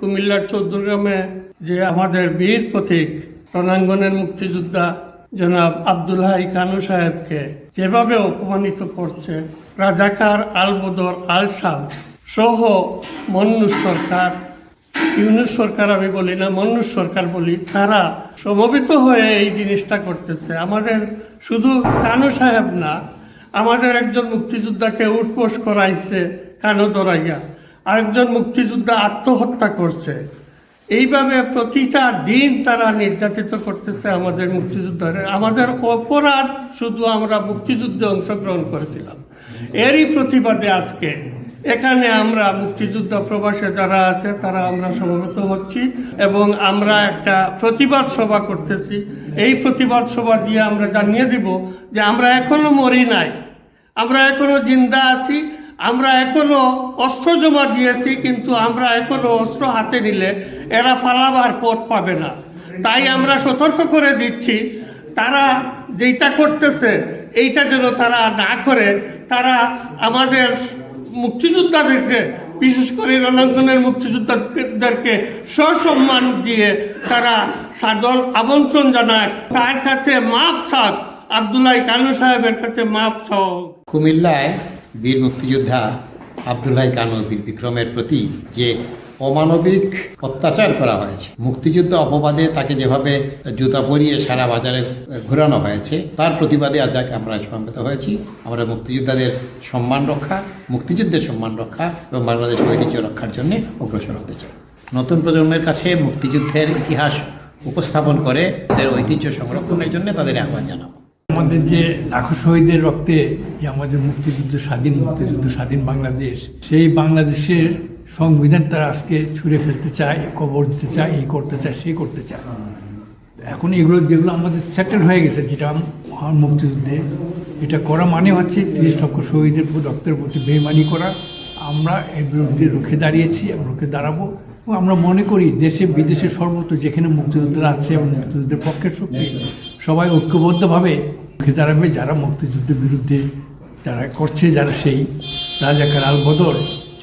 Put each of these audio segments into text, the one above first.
কুমিল্লার চৌদ্দগ্রামে যে আমাদের বীর প্রতীক, রণাঙ্গনের মুক্তিযোদ্ধা জনাব আব্দুল হাই কানু সাহেবকে যেভাবে অপমানিত করছে, রাজাকার আলবদর আল সাহ সহ মন্নুর সরকার, ইউনুস সরকার আমি বলি না, মন্নুর সরকার বলি, তারা সমবেত হয়ে এই জিনিসটা করতেছে। আমাদের শুধু কানু সাহেব না, আমাদের একজন মুক্তিযোদ্ধাকে উঠপোষ করাইছে, কানো দরাইয়া। আরেকজন মুক্তিযোদ্ধা আত্মহত্যা করছে। এইভাবে প্রতিটা দিন তারা নির্যাতিত করতেছে আমাদের মুক্তিযোদ্ধারে। আমাদের অপরাধ শুধু আমরা মুক্তিযুদ্ধে অংশগ্রহণ করেছিলাম। এরই প্রতিবাদে আজকে এখানে আমরা মুক্তিযুদ্ধ প্রবাসে যারা আছে, তারা আমরা সমবেত হচ্ছি এবং আমরা একটা প্রতিবাদ সভা করতেছি। এই প্রতিবাদ সভা দিয়ে আমরা জানিয়ে দিব যে আমরা এখনও মরি নাই। আমরা এখনও জিন্দা আছি। আমরা এখনও অস্ত্র জমা দিয়েছি, কিন্তু আমরা এখনও অস্ত্র হাতে নিলে এরা পালাবার পথ পাবে না। তাই আমরা সতর্ক করে দিচ্ছি, তারা যেটা করতেছে, এইটা যেন তারা না করে, তারা আমাদের মুক্তিযোদ্ধাদেরকে, বিশেষ করে রণাঙ্গনের মুক্তিযোদ্ধাদেরকে সসম্মান দিয়ে তারা সাদর আমন্ত্রণ জানায়। তার কাছে মাপ চাক, আবদুল্লাহ কানু সাহেবের কাছে মাপ চাও। কুমিল্লায় বীর মুক্তিযোদ্ধা আবদুল্লাহ কানু বীর বিক্রমের প্রতি যে অমানবিক অত্যাচার করা হয়েছে, মুক্তিযুদ্ধ অপবাদে তাকে যেভাবে জুতা পরিয়ে সারা বাজারে ঘোরানো হয়েছে, তার প্রতিবাদে আজ আমরা সমবেত হয়েছি। আমরা মুক্তিযোদ্ধাদের সম্মান রক্ষা, মুক্তিযুদ্ধের সম্মান রক্ষা এবং বাংলাদেশ ঐতিহ্য রক্ষার জন্য অগ্রসর হতে চাই। নতুন প্রজন্মের কাছে মুক্তিযুদ্ধের ইতিহাস উপস্থাপন করে, তাদের ঐতিহ্য সংরক্ষণের জন্য তাদের আহ্বান জানাব। আমাদের যে লাখো শহীদের রক্তে যে আমাদের মুক্তিযুদ্ধ স্বাধীন মুক্তিযুদ্ধ স্বাধীন বাংলাদেশ, সেই বাংলাদেশের সংবিধান তারা আজকে ছুঁড়ে ফেলতে চায়, কবর দিতে চায় এই করতে চায় সেই করতে চায়। এখন এগুলো যেগুলো আমাদের সেটেল হয়ে গেছে, যেটা মহান মুক্তিযুদ্ধে, এটা করা মানে হচ্ছে তিরিশ লক্ষ শহীদের রক্তের প্রতি বেমানি করা। আমরা এর বিরুদ্ধে রুখে দাঁড়িয়েছি এবং রুখে দাঁড়াবো। এবং আমরা মনে করি দেশে, বিদেশে সর্বত্র যেখানে মুক্তিযোদ্ধারা আছে এবং মুক্তিযুদ্ধের পক্ষের শক্তি, সবাই ঐক্যবদ্ধভাবে দাঁড়াবে যারা মুক্তিযুদ্ধের বিরুদ্ধে যারা করছে, যারা সেই রাজাকার আল বদর,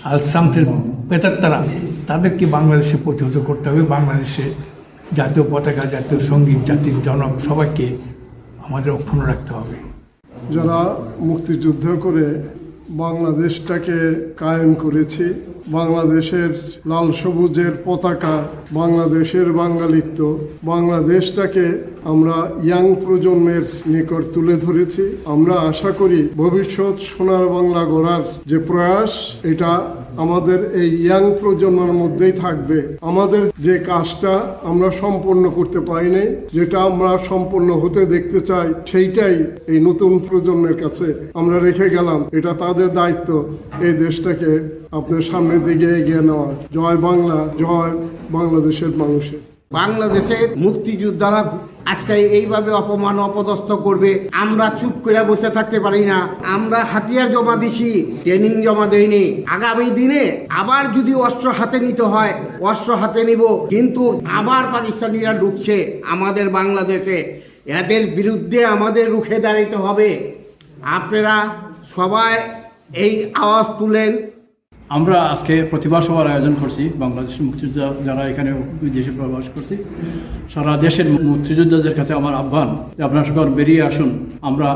আল সামথের পেতাত্তারা তাদেরকে বাংলাদেশে প্রতিহত করতে হবে। বাংলাদেশে জাতীয় পতাকা, জাতীয় সংগীত, জাতির জনক সবাইকে আমাদের অক্ষুণ্ণ রাখতে হবে। যারা মুক্তিযুদ্ধ করে বাংলাদেশটাকে কায়েম করেছি বাংলাদেশের লাল সবুজের পতাকা, বাংলাদেশের বাঙালিত্ব। বাংলাদেশটাকে আমরা ইয়াং প্রজন্মের নিকট তুলে ধরেছি। আমরা আশা করি ভবিষ্যৎ সোনার বাংলা গড়ার যে প্রয়াস, এটা আমাদের এই ইয়াং প্রজন্মের মধ্যেই থাকবে। আমাদের যে কাজটা আমরা সম্পন্ন করতে পারি পারিনি যেটা আমরা সম্পন্ন হতে দেখতে চাই, সেইটাই এই নতুন প্রজন্মের কাছে আমরা রেখে গেলাম। এটা তাদের দায়িত্ব। এই দেশটাকে আপনার এগিয়ে নেওয়া। জয় বাংলা, জয় বাংলাদেশের মানুষের। বাংলাদেশের মুক্তিযোদ্ধারা আজকে এইভাবে অপমান, অপদস্থ করবে। আমরা চুপ করে বসে থাকতে পারি না। আমরা হাতিয়ার জমা দিছি, ট্রেনিং জমা দেইনি। আগামী দিনে আবার যদি অস্ত্র হাতে নিতে হয়, অস্ত্র হাতে নিব। কিন্তু আবার পাকিস্তানিরা ঢুকছে আমাদের বাংলাদেশে। এদের বিরুদ্ধে আমাদের রুখে দাঁড়াতে হবে। আপনারা সবাই এই আওয়াজ তুলেন। আমরা আজকে প্রতিভা সভার আয়োজন করছি বাংলাদেশের মুক্তিযোদ্ধা যারা এখানে বিদেশে প্রবাস করছি, সারা দেশের মুক্তিযোদ্ধাদের কাছে আমার আহ্বান যে আপনারা সকাল বেরিয়ে আসুন। আমরা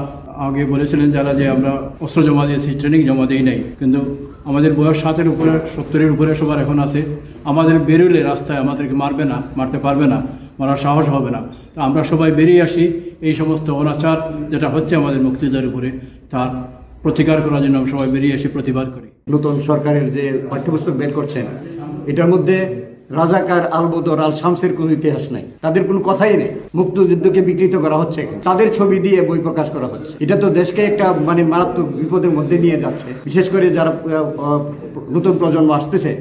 আগে বলেছিলেন যারা যে আমরা অস্ত্র জমা দিয়েছি, ট্রেনিং জমা দিই নাই, কিন্তু আমাদের বয়স সাতের উপরে, সত্তরের উপরে সবার এখন আছে। আমাদের বেরোলে রাস্তায় আমাদেরকে মারবে না, মারতে পারবে না, মারার সাহস হবে না। তা আমরা সবাই বেরিয়ে আসি, এই সমস্ত অনাচার যেটা হচ্ছে আমাদের মুক্তিযোদ্ধার উপরে, তার প্রতিকার করার জন্য সবাই বেরিয়ে এসে প্রতিবাদ করি। নতুন সরকারের যে পাঠ্যপুস্তক বের করছেন এটার মধ্যে রাজাকার আলবদর আল শামসের কোনো ইতিহাস নাই। তাদের কোনো কথাই নেই। মুক্তিযুদ্ধকে বিকৃত করা হচ্ছে তাদের ছবি দিয়ে বই প্রকাশ করা হচ্ছে। এটা তো দেশকে একটা মানে মারাত্মক বিপদের মধ্যে নিয়ে যাচ্ছে। বিশেষ করে যারা নতুন প্রজন্ম আসতেছে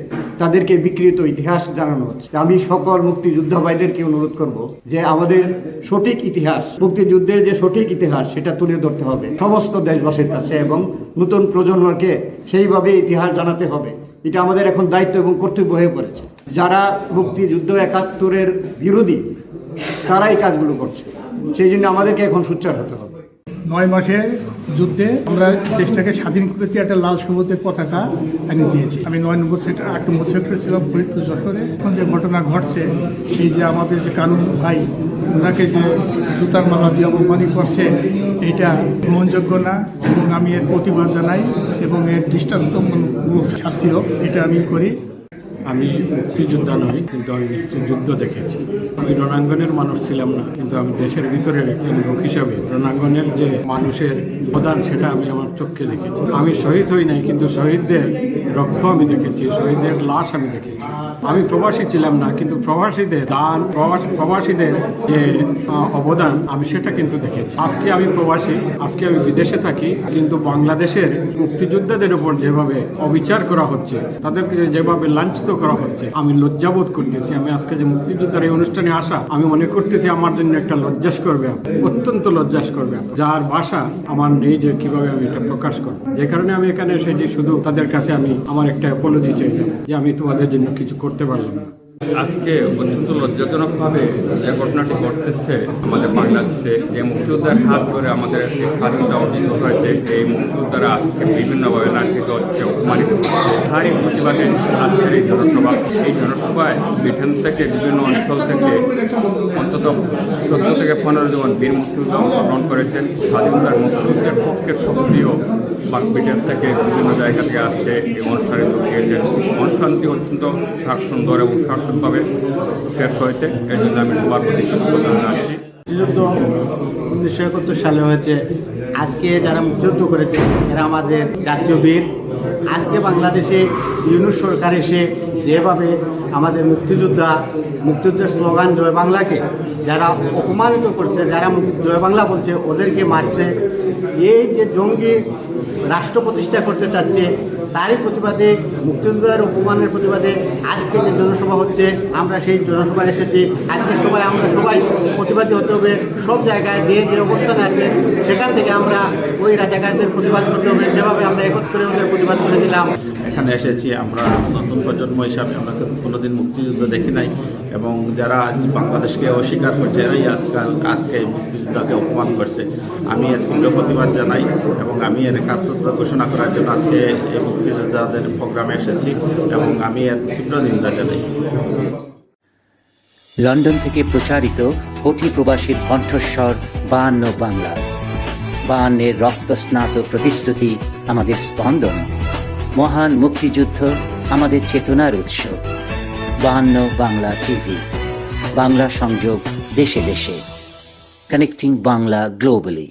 তাদেরকে বিকৃত ইতিহাস জানানো হচ্ছে। আমি সকল মুক্তিযোদ্ধা ভাইদেরকে অনুরোধ করব যে আমাদের সঠিক ইতিহাস, মুক্তিযুদ্ধের যে সঠিক ইতিহাস, সেটা তুলে ধরতে হবে। সমস্ত দেশবাসীর কাছে এবং নতুন প্রজন্মকে সেইভাবে ইতিহাস জানাতে হবে। এটা আমাদের এখন দায়িত্ব এবং কর্তব্য হয়ে পড়েছে। যারা মুক্তিযুদ্ধ একাত্তরের বিরোধী, তারাই কাজগুলো করছে। সেই জন্য আমাদেরকে এখন সোচ্চার হতে হবে। নয় মাসের যুদ্ধে আমরা দেশটাকে স্বাধীন করেছি, একটা লাল সবুজের পতাকা এনে দিয়েছি। আমি নয় নম্বর সেক্টর, আট নম্বর সেক্টরে ছিলাম ফরিদপুর যশোরে। এখন যে ঘটনা ঘটছে এই যে আমাদের যে কানুন ভাই, ওনাকে যে জুতার মালা দিয়ে অপমানি করছে এটা গ্রহণযোগ্য না। এবং আমি এর প্রতিবাদ জানাই এবং এর দৃষ্টান্তমূলক শাস্তি হোক, এটা আমি করি। আমি মুক্তিযোদ্ধা নই, কিন্তু আমি মুক্তিযুদ্ধ দেখেছি। আমি রণাঙ্গনের মানুষ ছিলাম না, কিন্তু আমি দেশের ভিতরের একজন লোক হিসাবে রণাঙ্গনের যে মানুষের প্রদান সেটা আমি আমার চোখকে দেখেছি। আমি শহীদ হই নাই, কিন্তু শহীদদের রক্ত আমি দেখেছি, শহীদদের লাশ আমি দেখেছি। আমি প্রবাসী ছিলাম না, কিন্তু প্রবাসীদের দান, প্রবাস, প্রবাসীদের যে অবদান, আমি সেটা কিন্তু দেখেছি। আজকে আমি প্রবাসী, আজকে আমি বিদেশে থাকি, কিন্তু বাংলাদেশের মুক্তিযোদ্ধাদের উপর যেভাবে অবিচার করা হচ্ছে, তাদেরকে যেভাবে লাঞ্ছিত করা হচ্ছে। আমি লজ্জাবোধ করতেছি, আমি আজকে যে মুক্তিযোদ্ধার এই অনুষ্ঠানে আসা, আমি মনে করতেছি আমার জন্য একটা লজ্জাসকর করবে, অত্যন্ত লজ্জাসকর করবে। যার ভাষা আমার নেই যে কীভাবে আমি এটা প্রকাশ করব। যে কারণে আমি এখানে এসে যে শুধু তাদের কাছে আমি আমার একটা অ্যাপোলজি চাইলাম যে আমি তোমাদের জন্য কিছু করতে পারলাম না। আজকে অত্যন্ত লজ্জাজনকভাবে যে ঘটনাটি ঘটতেছে আমাদের বাংলাদেশে, যে মুক্তিযোদ্ধার হাত ধরে আমাদের স্বাধীনতা অর্জিত হয়েছে, এই মুক্তিযোদ্ধারা আজকে বিভিন্নভাবে লাঞ্ছিত হচ্ছে, অপমানিত হচ্ছে। তারই প্রতিবাদে আজকের এই জনসভা, এই জনসভায় ব্রিটেন থেকে বিভিন্ন অঞ্চল থেকে অন্তত চোদ্দ থেকে পনেরো জন বীর মুক্তিযোদ্ধা অংশগ্রহণ করেছেন। স্বাধীনতার মুক্তিযুদ্ধের পক্ষে সক্রিয় বা থেকে বিভিন্ন জায়গা থেকে আজকে এই অনুষ্ঠানে যোগ দিয়েছেন অনুষ্ঠানটি অত্যন্ত সুন্দর এবং সার্থকভাবে শেষ হয়েছে। এই জন্য আমি সবার প্রতি মুক্তিযুদ্ধ উনিশশো একাত্তর সালে হয়েছে। আজকে যারা মুক্তিযুদ্ধ করেছে, এরা আমাদের জাতীয় বীর। আজকে বাংলাদেশে ইউনুস সরকার এসে যেভাবে আমাদের মুক্তিযোদ্ধা, মুক্তিযুদ্ধের স্লোগান জয় বাংলাকে যারা অপমানিত করছে, যারা জয় বাংলা বলছে, ওদেরকে মারছে। এই যে জঙ্গি রাষ্ট্র প্রতিষ্ঠা করতে চাচ্ছে, তারই প্রতিবাদে মুক্তিযোদ্ধার অপমানের প্রতিবাদে আজকে যে জনসভা হচ্ছে, আমরা সেই জনসভায় এসেছি। আজকে সবাই, আমরা সবাই প্রতিবাদী হতে হবে। সব জায়গায় যে যে অবস্থানে আছে, সেখান থেকে আমরা ওই রাজাকারদের প্রতিবাদ করতে হবে। যেভাবে আমরা একত্রে ওদের প্রতিবাদ করেছিলাম এখানে এসেছি আমরা নতুন প্রজন্ম হিসাবে। আমরা কোনোদিন মুক্তিযুদ্ধ দেখি নাই। এবং যারা বাংলাদেশকে অস্বীকার করছে, এরাই আজকাল আজকে মুক্তিযুদ্ধকে অপমান করছে। আমি এর তীব্র প্রতিবাদ জানাই এবং আমি এর একাত্মতা ঘোষণা করার জন্য আজকে এই মুক্তিযোদ্ধাদের প্রোগ্রামে এসেছি এবং আমি এর তীব্র নিন্দা জানাই। লন্ডন থেকে প্রচারিত কোটি প্রবাসীর কণ্ঠস্বর, বায়ান্ন বাংলা। বায়ান্নের রক্তস্নাত প্রতিশ্রুতি, আমাদের স্পন্দন। মহান মুক্তিযুদ্ধ, আমাদের চেতনার উৎস। বাহান্ন বাংলা টিভি। বাংলা সংযোগ দেশে দেশে। Connecting Bangla globally